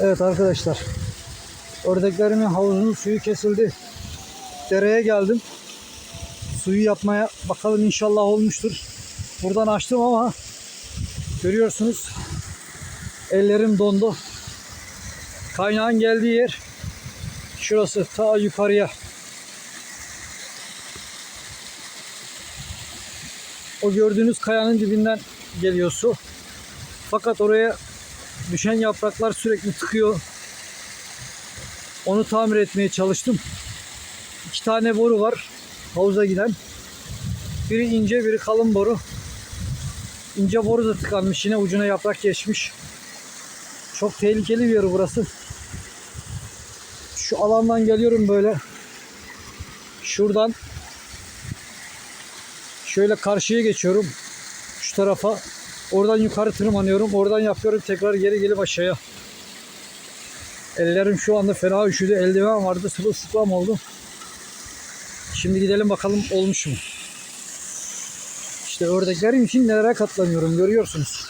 Evet arkadaşlar. Ördeklerimin havuzunun suyu kesildi. Dereye geldim. Suyu yapmaya bakalım inşallah olmuştur. Buradan açtım ama görüyorsunuz ellerim dondu. Kaynağın geldiği yer şurası ta yukarıya. O gördüğünüz kayanın dibinden geliyor su. Fakat oraya düşen yapraklar sürekli tıkıyor. Onu tamir etmeye çalıştım. İki tane boru var havuza giden. Biri ince biri kalın boru. İnce boru da tıkanmış yine ucuna yaprak geçmiş. Çok tehlikeli bir yer burası. Şu alandan geliyorum böyle. Şuradan şöyle karşıya geçiyorum. Şu tarafa. Oradan yukarı tırmanıyorum. Oradan yapıyorum tekrar geri gelip aşağıya. Ellerim şu anda fena üşüdü. Eldiven vardı. Sırılsıklam oldu. Şimdi gidelim bakalım olmuş mu? İşte ördeklerim için nelere katlanıyorum görüyorsunuz.